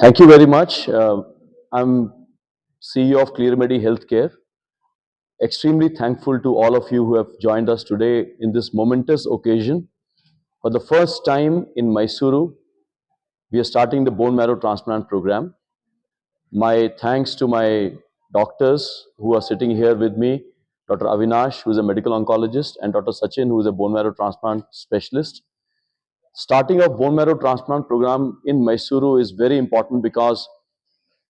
Thank you very much. Uh, I'm CEO of ClearMedi Healthcare. Extremely thankful to all of you who have joined us today in this momentous occasion. For the first time in Mysuru, we are starting the bone marrow transplant program. My thanks to my doctors who are sitting here with me, Dr. Avinash, who is a medical oncologist, and Dr. Sachin, who is a bone marrow transplant specialist starting of bone marrow transplant program in Mysuru is very important because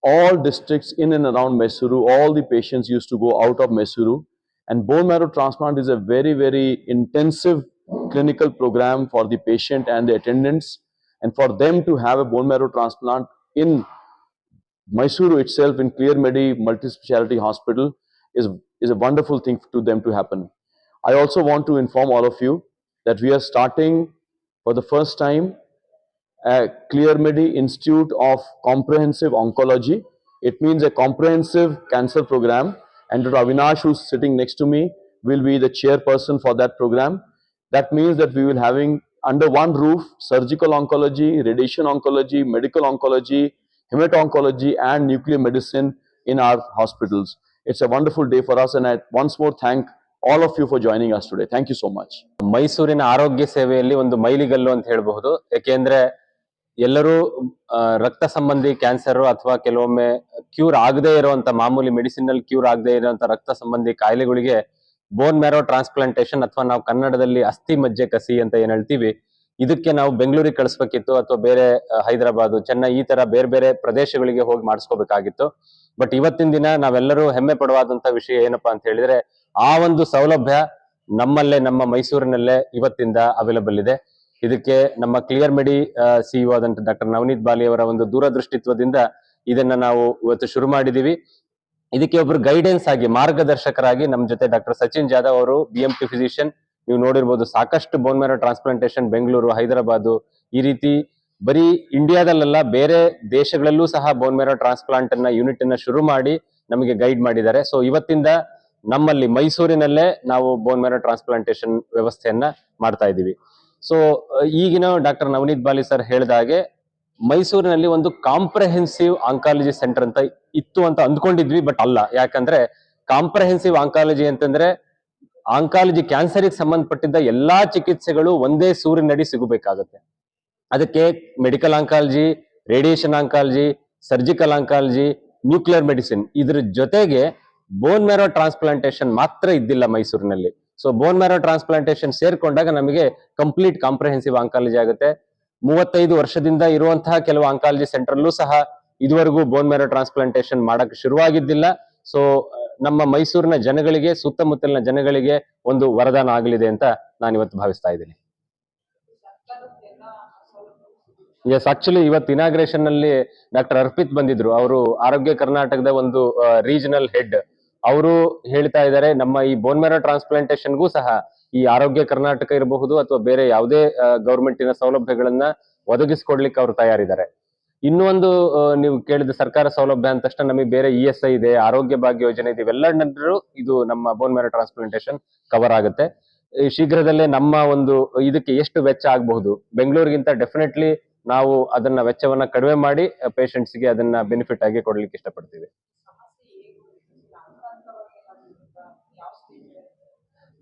all districts in and around Mysuru, all the patients used to go out of Mysuru. And bone marrow transplant is a very, very intensive clinical program for the patient and the attendants. And for them to have a bone marrow transplant in Mysuru itself, in Clear Medi Multi-Speciality Hospital, is, is a wonderful thing to them to happen. I also want to inform all of you that we are starting for the first time a Clear ClearMedi Institute of Comprehensive Oncology. It means a comprehensive cancer program. And Dr. Avinash, who's sitting next to me, will be the chairperson for that program. That means that we will having under one roof surgical oncology, radiation oncology, medical oncology, hemato-oncology, and nuclear medicine in our hospitals. It's a wonderful day for us, and I once more thank all of you for joining us today thank you so much ಮೈಸೂರಿನ ಆರೋಗ್ಯ ಸೇವೆಯಲ್ಲಿ ಒಂದು ಮೈಲಿಗಲ್ಲು ಅಂತ ಹೇಳಬಹುದು. ಯಾಕೆಂದ್ರೆ ಎಲ್ಲರೂ ರಕ್ತ ಸಂಬಂಧಿ ಕ್ಯಾನ್ಸರ್ ಅಥವಾ ಕೆಲವೊಮ್ಮೆ ಕ್ಯೂರ್ ಆಗದೆ ಇರುವಂತ, ಮಾಮೂಲಿ ಮೆಡಿಸಿನ್ ಅಲ್ಲಿ ಕ್ಯೂರ್ ಆಗದೆ ಇರುವಂತ ರಕ್ತ ಸಂಬಂಧಿ ಕಾಯಿಲೆಗಳಿಗೆ ಬೋನ್ ಮ್ಯಾರೋ ಟ್ರಾನ್ಸ್ಪ್ಲಾಂಟೇಶನ್ ಅಥವಾ ನಾವು ಕನ್ನಡದಲ್ಲಿ ಅಸ್ಥಿ ಮಜ್ಜೆ ಕಸಿ ಅಂತ ಏನ್ ಹೇಳ್ತೀವಿ, ಇದಕ್ಕೆ ನಾವು ಬೆಂಗಳೂರಿಗೆ ಕಳಿಸ್ಬೇಕಿತ್ತು ಅಥವಾ ಬೇರೆ ಹೈದರಾಬಾದ್, ಚೆನ್ನೈ ಈ ತರ ಬೇರೆ ಬೇರೆ ಪ್ರದೇಶಗಳಿಗೆ ಹೋಗಿ ಮಾಡಿಸ್ಕೋಬೇಕಾಗಿತ್ತು. ಬಟ್ ಇವತ್ತಿನ ದಿನ ನಾವೆಲ್ಲರೂ ಹೆಮ್ಮೆ ಪಡುವಾದಂತ ವಿಷಯ ಏನಪ್ಪಾ ಅಂತ ಹೇಳಿದ್ರೆ ಆ ಒಂದು ಸೌಲಭ್ಯ ನಮ್ಮಲ್ಲೇ, ನಮ್ಮ ಮೈಸೂರಿನಲ್ಲೇ ಇವತ್ತಿಂದ ಅವೈಲಬಲ್ ಇದೆ. ಇದಕ್ಕೆ ನಮ್ಮ ಕ್ಲಿಯರ್ ಮೆಡಿ ಸಿಇಒ ಆದಂತ ಡಾಕ್ಟರ್ ನವನೀತ್ ಬಾಲಿ ಅವರ ಒಂದು ದೂರದೃಷ್ಟಿತ್ವದಿಂದ ಇದನ್ನ ನಾವು ಇವತ್ತು ಶುರು ಮಾಡಿದೀವಿ. ಇದಕ್ಕೆ ಒಬ್ರು ಗೈಡೆನ್ಸ್ ಆಗಿ, ಮಾರ್ಗದರ್ಶಕರಾಗಿ ನಮ್ಮ ಜೊತೆ ಡಾಕ್ಟರ್ ಸಚಿನ್ ಜಾಧವ್ ಅವರು ಬಿ ಎಂ ಪಿ ಫಿಸಿಷಿಯನ್ ನೀವು ನೋಡಿರ್ಬೋದು ಸಾಕಷ್ಟು bone marrow transplantation Bengaluru, Hyderabad, ಈ ರೀತಿ ಬರೀ ಇಂಡಿಯಾದಲ್ಲೆಲ್ಲ ಬೇರೆ ದೇಶಗಳಲ್ಲೂ ಸಹ ಬೋನ್ ಮ್ಯಾರೋ ಟ್ರಾನ್ಸ್ಪ್ಲಾಂಟ್ ಅನ್ನ ಯೂನಿಟ್ ಅನ್ನ ಶುರು ಮಾಡಿ ನಮಗೆ ಗೈಡ್ ಮಾಡಿದ್ದಾರೆ. ಸೊ ಇವತ್ತಿಂದ ನಮ್ಮಲ್ಲಿ ಮೈಸೂರಿನಲ್ಲೇ ನಾವು ಬೋನ್ ಮ್ಯಾರೋ ಟ್ರಾನ್ಸ್ಪ್ಲಾಂಟೇಶನ್ ವ್ಯವಸ್ಥೆಯನ್ನ ಮಾಡ್ತಾ ಇದ್ದೀವಿ. ಸೊ ಈಗಿನ ಡಾಕ್ಟರ್ ನವನೀತ್ ಬಾಲಿ ಸರ್ ಹೇಳಿದ ಹಾಗೆ ಮೈಸೂರಿನಲ್ಲಿ ಒಂದು ಕಾಂಪ್ರಹೆನ್ಸಿವ್ ಆಂಕಾಲಜಿ ಸೆಂಟರ್ ಅಂತ ಇತ್ತು ಅಂತ ಅಂದ್ಕೊಂಡಿದ್ವಿ ಬಟ್ ಅಲ್ಲ. ಯಾಕಂದ್ರೆ ಕಾಂಪ್ರಹೆನ್ಸಿವ್ ಆಂಕಾಲಜಿ ಅಂತಂದ್ರೆ ಆಂಕಾಲಜಿ ಕ್ಯಾನ್ಸರ್ಗೆ ಸಂಬಂಧಪಟ್ಟಿದ್ದ ಎಲ್ಲಾ ಚಿಕಿತ್ಸೆಗಳು ಒಂದೇ ಸೂರಿನಡಿ ಸಿಗಬೇಕಾಗತ್ತೆ. ಅದಕ್ಕೆ medical oncology radiation oncology surgical oncology nuclear medicine ಇದ್ರ ಜೊತೆಗೆ ಬೋನ್ ಮ್ಯಾರೋ ಟ್ರಾನ್ಸ್ಪ್ಲಾಂಟೇಶನ್ ಮಾತ್ರ ಇದ್ದಿಲ್ಲ ಮೈಸೂರಿನಲ್ಲಿ. ಸೊ ಬೋನ್ ಮ್ಯಾರೋ ಟ್ರಾನ್ಸ್ಪ್ಲಾಂಟೇಶನ್ ಸೇರ್ಕೊಂಡಾಗ ನಮಗೆ ಕಂಪ್ಲೀಟ್ ಕಾಂಪ್ರಹೆನ್ಸಿವ್ ಆಂಕಾಲಜಿ ಆಗುತ್ತೆ. ಮೂವತ್ತೈದು ವರ್ಷದಿಂದ ಇರುವಂತಹ ಕೆಲವು ಆಂಕಾಲಜಿ ಸೆಂಟರ್ಲ್ಲೂ ಸಹ ಇದುವರೆಗೂ ಬೋನ್ ಮ್ಯಾರೋ ಟ್ರಾನ್ಸ್ಪ್ಲಾಂಟೇಶನ್ ಮಾಡಕ್ಕೆ ಶುರುವಾಗಿದ್ದಿಲ್ಲ. ಸೊ ನಮ್ಮ ಮೈಸೂರಿನ ಜನಗಳಿಗೆ, ಸುತ್ತಮುತ್ತಲಿನ ಜನಗಳಿಗೆ ಒಂದು ವರದಾನ ಆಗಲಿದೆ ಅಂತ ನಾನು ಇವತ್ತು ಭಾವಿಸ್ತಾ ಇದ್ದೀನಿ. ಎಸ್ ಆಕ್ಚುಲಿ ಇವತ್ತು ಇನಾಗ್ರೇಷನ್ನಲ್ಲಿ ಡಾಕ್ಟರ್ ಅರ್ಪಿತ್ ಬಂದಿದ್ರು. ಅವರು ಆರೋಗ್ಯ ಕರ್ನಾಟಕದ ಒಂದು ರೀಜನಲ್ ಹೆಡ್ ಅವರು ಹೇಳ್ತಾ ಇದ್ದಾರೆ, ನಮ್ಮ ಈ ಬೋನ್ ಮ್ಯಾರೋ ಟ್ರಾನ್ಸ್ಪ್ಲಾಂಟೇಶನ್ಗೂ ಸಹ ಈ ಆರೋಗ್ಯ ಕರ್ನಾಟಕ ಇರಬಹುದು ಅಥವಾ ಬೇರೆ ಯಾವುದೇ ಗೌರ್ಮೆಂಟಿನ ಸೌಲಭ್ಯಗಳನ್ನ ಒದಗಿಸ್ಕೊಡ್ಲಿಕ್ಕೆ ಅವರು ತಯಾರಿದ್ದಾರೆ. ಇನ್ನೂ ಒಂದು ನೀವು ಕೇಳಿದ ಸರ್ಕಾರ ಸೌಲಭ್ಯ ಅಂದ ತಕ್ಷಣ ನಮಗೆ ಬೇರೆ ಇ ಎಸ್ ಐ ಇದೆ, ಆರೋಗ್ಯ ಭಾಗ್ಯ ಯೋಜನೆ ಇದೆ ಇವೆಲ್ಲರೂ ಇದು ನಮ್ಮ ಬೋನ್ ಮ್ಯಾರೋ ಟ್ರಾನ್ಸ್ಪ್ಲಾಂಟೇಶನ್ ಕವರ್ ಆಗುತ್ತೆ. ಶೀಘ್ರದಲ್ಲೇ ನಮ್ಮ ಒಂದು, ಇದಕ್ಕೆ ಎಷ್ಟು ವೆಚ್ಚ ಆಗಬಹುದು, ಬೆಂಗಳೂರಿಗಿಂತ ಡೆಫಿನೆಟ್ಲಿ ನಾವು ಅದನ್ನ ವೆಚ್ಚವನ್ನ ಕಡಿಮೆ ಮಾಡಿ ಪೇಷಂಟ್ಸ್ಗೆ ಅದನ್ನ ಬೆನಿಫಿಟ್ ಆಗಿ ಕೊಡ್ಲಿಕ್ಕೆ ಇಷ್ಟಪಡ್ತೀವಿ.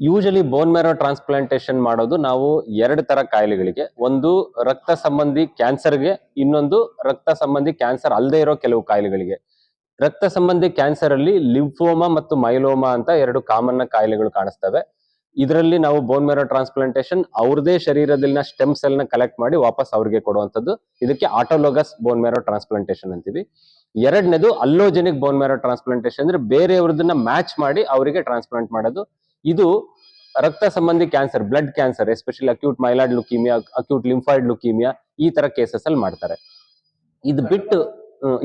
ಯೂಶಲಿ ಬೋನ್ ಮ್ಯಾರೋ ಟ್ರಾನ್ಸ್ಪ್ಲಾಂಟೇಶನ್ ಮಾಡೋದು ನಾವು ಎರಡು ತರ ಕಾಯಿಲೆಗಳಿಗೆ. ಒಂದು ರಕ್ತ ಸಂಬಂಧಿ ಕ್ಯಾನ್ಸರ್ಗೆ ಇನ್ನೊಂದು ರಕ್ತ ಸಂಬಂಧಿ ಕ್ಯಾನ್ಸರ್ ಅಲ್ಲದೆ ಇರೋ ಕೆಲವು ಕಾಯಿಲೆಗಳಿಗೆ. ರಕ್ತ ಸಂಬಂಧಿ ಕ್ಯಾನ್ಸರ್ ಅಲ್ಲಿ ಲಿಂಫೋಮಾ ಮತ್ತು ಮೈಲೋಮಾ ಅಂತ ಎರಡು ಕಾಮನ್ ಕಾಯಿಲೆಗಳು ಕಾಣಿಸ್ತವೆ. ಇದರಲ್ಲಿ ನಾವು ಬೋನ್ ಮ್ಯಾರೋ ಟ್ರಾನ್ಸ್ಪ್ಲಾಂಟೇಶನ್ ಅವ್ರದೇ ಶರೀರದಲ್ಲಿನ ಸ್ಟೆಮ್ ಸೆಲ್ನ ಕಲೆಕ್ಟ್ ಮಾಡಿ ವಾಪಸ್ ಅವ್ರಿಗೆ ಕೊಡುವಂಥದ್ದು. ಇದಕ್ಕೆ ಆಟೋಲೋಗಸ್ ಬೋನ್ ಮ್ಯಾರೋ ಟ್ರಾನ್ಸ್ಪ್ಲಾಂಟೇಶನ್ ಅಂತೀವಿ. ಎರಡನೇದು ಅಲ್ಲೋಜೆನಿಕ್ ಬೋನ್ ಮ್ಯಾರೋ ಟ್ರಾನ್ಸ್ಪ್ಲಾಂಟೇಶನ್ ಅಂದ್ರೆ ಬೇರೆಯವ್ರದನ್ನ ಮ್ಯಾಚ್ ಮಾಡಿ ಅವರಿಗೆ ಟ್ರಾನ್ಸ್ಪ್ಲಾಂಟ್ ಮಾಡೋದು. ಇದು ರಕ್ತ ಸಂಬಂಧಿ cancer, blood cancer, especially acute myeloid leukaemia, acute lymphoid leukaemia ಈ ತರ ಕೇಸಸ್ ಅಲ್ಲಿ ಮಾಡ್ತಾರೆ. ಇದು ಬಿಟ್ಟು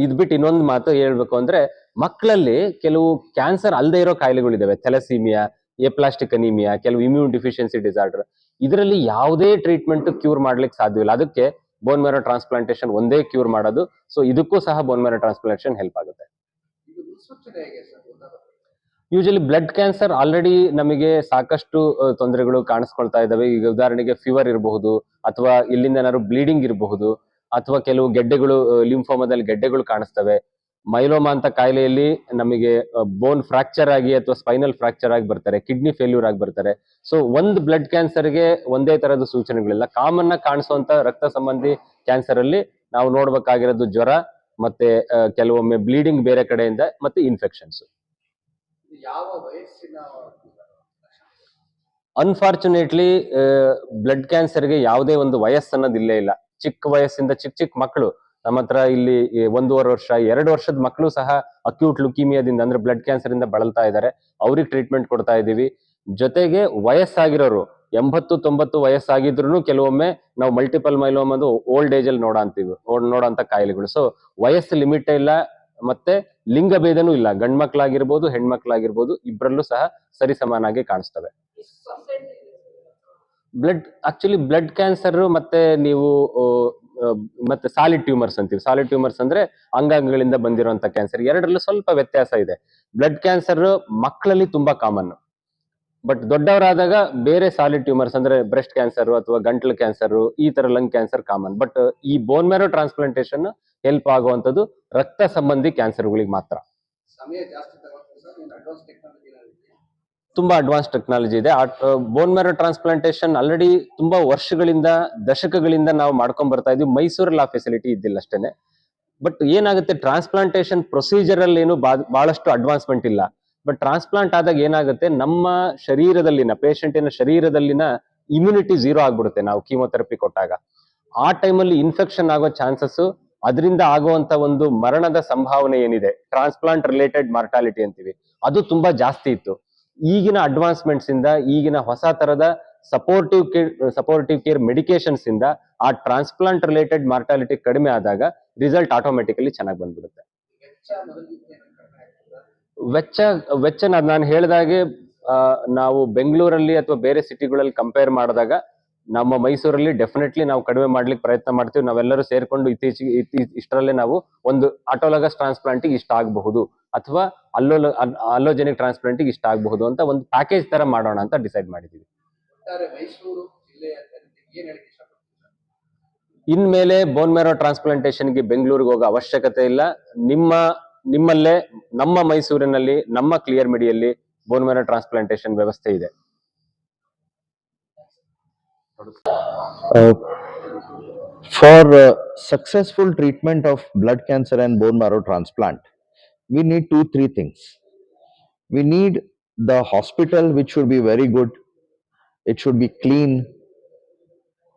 ಇದು ಬಿಟ್ಟು ಇನ್ನೊಂದು ಮಾತು ಹೇಳ್ಬೇಕು ಅಂದ್ರೆ ಮಕ್ಕಳಲ್ಲಿ ಕೆಲವು ಕ್ಯಾನ್ಸರ್ ಅಲ್ಲದೆ ಇರೋ ಕಾಯಿಲೆಗಳಿದಾವೆ. ಥೆಲಸೀಮಿಯಾ, ಎಪ್ಲಾಸ್ಟಿಕ್ ಅನಿಮಿಯಾ, ಕೆಲವು ಇಮ್ಯೂನ್ ಡಿಫಿಷಿಯನ್ಸಿ ಡಿಸಾರ್ಡರ್. ಇದರಲ್ಲಿ ಯಾವುದೇ ಟ್ರೀಟ್ಮೆಂಟ್ ಕ್ಯೂರ್ ಮಾಡ್ಲಿಕ್ಕೆ ಸಾಧ್ಯವಿಲ್ಲ ಅದಕ್ಕೆ ಬೋನ್ ಮ್ಯಾರೋ ಟ್ರಾನ್ಸ್ಪ್ಲಾಂಟೇಶನ್ ಒಂದೇ ಕ್ಯೂರ್ ಮಾಡೋದು. ಸೊ ಇದಕ್ಕೂ ಸಹ ಬೋನ್ ಮ್ಯಾರೋ ಟ್ರಾನ್ಸ್ಪ್ಲಾಂಟೇಶನ್ ಹೆಲ್ಪ್ ಆಗುತ್ತೆ ಇದು ಮುನ್ಸೂಚನೆ ಹೇಗೆ ಸರ್ ಗೊತ್ತಾಗುತ್ತೆ ಯೂಶಲಿ ಬ್ಲಡ್ ಕ್ಯಾನ್ಸರ್ ಆಲ್ರೆಡಿ ನಮಗೆ ಸಾಕಷ್ಟು ತೊಂದರೆಗಳು ಕಾಣಿಸ್ಕೊಳ್ತಾ ಇದ್ದಾವೆ. ಈಗ ಉದಾಹರಣೆಗೆ ಫೀವರ್ ಇರಬಹುದು ಅಥವಾ ಇಲ್ಲಿಂದ ಏನಾದ್ರು ಬ್ಲೀಡಿಂಗ್ ಇರಬಹುದು ಅಥವಾ ಕೆಲವು ಗೆಡ್ಡೆಗಳು ಲಿಂಫೋಮದಲ್ಲಿ ಗೆಡ್ಡೆಗಳು ಕಾಣಿಸ್ತವೆ. ಮೈಲೋಮಾ ಅಂತ ಕಾಯಿಲೆಯಲ್ಲಿ ನಮಗೆ ಬೋನ್ ಫ್ರಾಕ್ಚರ್ ಆಗಿ ಅಥವಾ ಸ್ಪೈನಲ್ ಫ್ರಾಕ್ಚರ್ ಆಗಿ ಬರ್ತಾರೆ ಕಿಡ್ನಿ ಫೇಲ್ಯೂರ್ ಆಗಿ ಬರ್ತಾರೆ. ಸೊ ಒಂದು ಬ್ಲಡ್ ಕ್ಯಾನ್ಸರ್ಗೆ ಒಂದೇ ತರದ ಸೂಚನೆಗಳಿಲ್ಲ. ಕಾಮನ್ ಆಗಿ ಕಾಣಿಸುವಂತ ರಕ್ತ ಸಂಬಂಧಿ ಕ್ಯಾನ್ಸರ್ ಅಲ್ಲಿ ನಾವು ನೋಡ್ಬೇಕಾಗಿರೋದು ಜ್ವರ ಮತ್ತೆ ಕೆಲವೊಮ್ಮೆ ಬ್ಲೀಡಿಂಗ್ ಬೇರೆ ಕಡೆಯಿಂದ ಮತ್ತೆ ಇನ್ಫೆಕ್ಷನ್ಸ್ ಯಾವ ವಯಸ್ಸಿನ ಅನ್ಫಾರ್ಚುನೇಟ್ಲಿ ಬ್ಲಡ್ ಕ್ಯಾನ್ಸರ್ಗೆ ಯಾವುದೇ ಒಂದು ವಯಸ್ಸು ಅನ್ನೋದು ಇಲ್ಲೇ. ಇಲ್ಲ ಚಿಕ್ಕ ವಯಸ್ಸಿಂದ ಚಿಕ್ಕ ಚಿಕ್ಕ ಮಕ್ಕಳು. ನಮ್ಮ ಹತ್ರ ಇಲ್ಲಿ ಒಂದೂವರೆ ವರ್ಷ, ಎರಡು ವರ್ಷದ ಮಕ್ಕಳು ಸಹ ಅಕ್ಯೂಟ್ ಲುಕೀಮಿಯಾದಿಂದ ಅಂದ್ರೆ ಬ್ಲಡ್ ಕ್ಯಾನ್ಸರ್ ಇಂದ ಬಳಲ್ತಾ ಇದ್ದಾರೆ. ಅವ್ರಿಗೆ ಟ್ರೀಟ್ಮೆಂಟ್ ಕೊಡ್ತಾ ಇದ್ದೀವಿ. ಜೊತೆಗೆ ವಯಸ್ಸಾಗಿರೋರು, ಎಂಬತ್ತು, ತೊಂಬತ್ತು ವಯಸ್ಸಾಗಿದ್ರು ಕೆಲವೊಮ್ಮೆ ನಾವು ಮಲ್ಟಿಪಲ್ ಮೈಲೋಮ್ ಅದು ಓಲ್ಡ್ ಏಜ್ ಅಲ್ಲಿ ನೋಡಂತೀವಿ ನೋಡೋಂತ ಕಾಯಿಲೆಗಳು. ಸೊ ವಯಸ್ಸು ಲಿಮಿಟ್ ಇಲ್ಲ, ಮತ್ತೆ ಲಿಂಗ ಭೇದನೂ ಇಲ್ಲ. ಗಂಡ್ ಮಕ್ಳಾಗಿರ್ಬೋದು ಹೆಣ್ಮಕ್ಳಾಗಿರ್ಬೋದು ಇಬ್ಬರಲ್ಲೂ ಸಹ ಸರಿ ಸಮಾನಾಗಿ ಕಾಣಿಸ್ತವೆ. ಬ್ಲಡ್ ಆಕ್ಚುಲಿ ಬ್ಲಡ್ ಕ್ಯಾನ್ಸರ್ ಮತ್ತೆ ನೀವು ಮತ್ತೆ ಸಾಲಿಡ್ ಟ್ಯೂಮರ್ಸ್ ಅಂತೀವಿ ಸಾಲಿಡ್ ಟ್ಯೂಮರ್ಸ್ ಅಂದ್ರೆ ಅಂಗಾಂಗಗಳಿಂದ ಬಂದಿರುವಂತ ಕ್ಯಾನ್ಸರ್. ಎರಡರಲ್ಲೂ ಸ್ವಲ್ಪ ವ್ಯತ್ಯಾಸ ಇದೆ. ಬ್ಲಡ್ ಕ್ಯಾನ್ಸರ್ ಮಕ್ಕಳಲ್ಲಿ ತುಂಬಾ ಕಾಮನ್ ಬಟ್ ದೊಡ್ಡವರಾದಾಗ ಬೇರೆ ಸಾಲಿಡ್ ಟ್ಯೂಮರ್ಸ್ ಅಂದ್ರೆ ಬ್ರೆಸ್ಟ್ ಕ್ಯಾನ್ಸರ್ ಅಥವಾ ಗಂಟ್ಲು ಕ್ಯಾನ್ಸರ್ ಈ ತರ ಲಂಗ್ ಕ್ಯಾನ್ಸರ್ ಕಾಮನ್ ಬಟ್ ಈ ಬೋನ್ ಮ್ಯಾರೋ ಟ್ರಾನ್ಸ್ಪ್ಲಾಂಟೇಶನ್ ಹೆಲ್ಪ್ ಆಗುವಂಥದ್ದು ರಕ್ತ ಸಂಬಂಧಿ ಕ್ಯಾನ್ಸರ್ಗಳಿಗೆ ಮಾತ್ರ. ತುಂಬ ಅಡ್ವಾನ್ಸ್ ಟೆಕ್ನಾಲಜಿ ಇದೆ. ಬೋನ್ ಮ್ಯಾರೋ ಟ್ರಾನ್ಸ್ಪ್ಲಾಂಟೇಶನ್ ಆಲ್ರೆಡಿ ತುಂಬಾ ವರ್ಷಗಳಿಂದ ದಶಕಗಳಿಂದ ನಾವು ಮಾಡ್ಕೊಂಡ್ ಬರ್ತಾ ಇದೀವಿ. ಮೈಸೂರಲ್ಲಿ ಆ ಫೆಸಿಲಿಟಿ ಇದ್ದಿಲ್ಲ ಅಷ್ಟೇನೆ. ಬಟ್ ಏನಾಗುತ್ತೆ ಟ್ರಾನ್ಸ್ಪ್ಲಾಂಟೇಶನ್ ಪ್ರೊಸೀಜರ್ ಅಲ್ಲಿ ಏನು ಬಹಳಷ್ಟು ಅಡ್ವಾನ್ಸ್ಮೆಂಟ್ ಇಲ್ಲ. ಬಟ್ ಟ್ರಾನ್ಸ್ಪ್ಲಾಂಟ್ ಆದಾಗ ಏನಾಗುತ್ತೆ ನಮ್ಮ ಶರೀರದಲ್ಲಿನ ಪೇಷಂಟಿನ ಶರೀರದಲ್ಲಿನ ಇಮ್ಯುನಿಟಿ ಝೀರೋ ಆಗ್ಬಿಡುತ್ತೆ ನಾವು ಕೀಮೋಥೆರಪಿ ಕೊಟ್ಟಾಗ. ಆ ಟೈಮಲ್ಲಿ ಇನ್ಫೆಕ್ಷನ್ ಆಗೋ ಚಾನ್ಸಸ್ ಅದರಿಂದ ಆಗುವಂತ ಒಂದು ಮರಣದ ಸಂಭಾವನೆ ಏನಿದೆ? ಟ್ರಾನ್ಸ್ಪ್ಲಾಂಟ್ ರಿಲೇಟೆಡ್ ಮಾರ್ಟಾಲಿಟಿ ಅಂತೀವಿ. ಅದು ತುಂಬಾ ಜಾಸ್ತಿ ಇತ್ತು. ಈಗಿನ ಅಡ್ವಾನ್ಸ್ಮೆಂಟ್ಸ್ ಇಂದ, ಈಗಿನ ಹೊಸ ತರದ supportive care supportive care medications ಇಂದ ಆ ಟ್ರಾನ್ಸ್ಪ್ಲಾಂಟ್ ರಿಲೇಟೆಡ್ ಮಾರ್ಟಾಲಿಟಿ ಕಡಿಮೆ ಆದಾಗ ರಿಸಲ್ಟ್ ಆಟೋಮೆಟಿಕಲಿ ಚೆನ್ನಾಗಿ ಬಂದ್ಬಿಡುತ್ತೆ. ವೆಚ್ಚ? ವೆಚ್ಚ ನಾನು ಹೇಳಿದಾಗೆ ನಾವು ಬೆಂಗಳೂರಲ್ಲಿ ಅಥವಾ ಬೇರೆ ಸಿಟಿಗಳಲ್ಲಿ ಕಂಪೇರ್ ಮಾಡಿದಾಗ ನಮ್ಮ ಮೈಸೂರಲ್ಲಿ ಡೆಫಿನೆಟ್ಲಿ ನಾವು ಕಡಿಮೆ ಮಾಡ್ಲಿಕ್ಕೆ ಪ್ರಯತ್ನ ಮಾಡ್ತೀವಿ. ನಾವೆಲ್ಲರೂ ಸೇರ್ಕೊಂಡು ಇತ್ತೀಚೆಗೆ ಇತ್ತೀ- ಇಷ್ಟರಲ್ಲೇ ನಾವು ಒಂದು ಆಟೋಲಗಸ್ ಟ್ರಾನ್ಸ್ಪ್ಲಾಂಟಿಗೆ ಇಷ್ಟ ಆಗಬಹುದು. ಅಥವಾ ಅಲ್ಲೋ ಅಲ್ಲೋಜೆನಿಕ್ ಟ್ರಾನ್ಸ್ಪ್ಲಾಂಟಿಗೆ ಇಷ್ಟ ಆಗಬಹುದು ಅಂತ ಒಂದು ಪ್ಯಾಕೇಜ್ ತರ ಮಾಡೋಣ ಅಂತ ಡಿಸೈಡ್ ಇಷ್ಟಪಡ್ತೀರಾ? ಇನ್ಮೇಲೆ ಬೋನ್ ಮೆರೋ ಟ್ರಾನ್ಸ್ಪ್ಲಾಂಟೇಶನ್ಗೆ ಬೆಂಗಳೂರಿಗೆ ಹೋಗೋ ಅವಶ್ಯಕತೆ ಇಲ್ಲ. ನಿಮ್ಮ ನಿಮ್ಮಲ್ಲೇ ನಮ್ಮ ಮೈಸೂರಿನಲ್ಲಿ ನಮ್ಮ ಕ್ಲಿಯರ್ ಮಿಡಿಯಲ್ಲಿ ಬೋನ್ ಮೆರೋ ಟ್ರಾನ್ಸ್ಪ್ಲಾಂಟೇಶನ್ ವ್ಯವಸ್ಥೆ ಇದೆ. Uh, for uh, successful treatment of blood cancer and bone marrow transplant, we need two, three things. We need the hospital, which should be very good, it should be clean,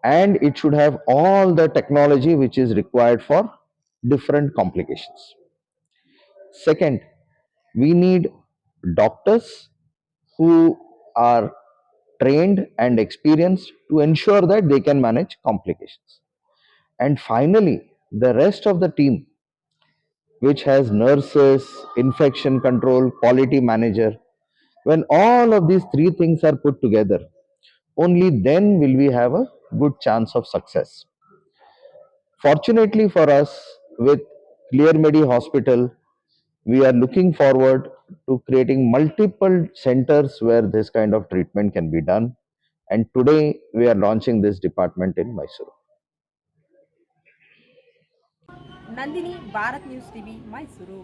and it should have all the technology which is required for different complications. Second, we need doctors who are trained and experienced to ensure that they can manage complications. And finally, the rest of the team, which has nurses, infection control, quality manager, when all of these three things are put together, only then will we have a good chance of success. Fortunately for us, with Clear Medi Hospital, we are looking forward to creating multiple centers where this kind of treatment can be done. And today we are launching this department in Mysore. Nandini Bharat news TV Mysuru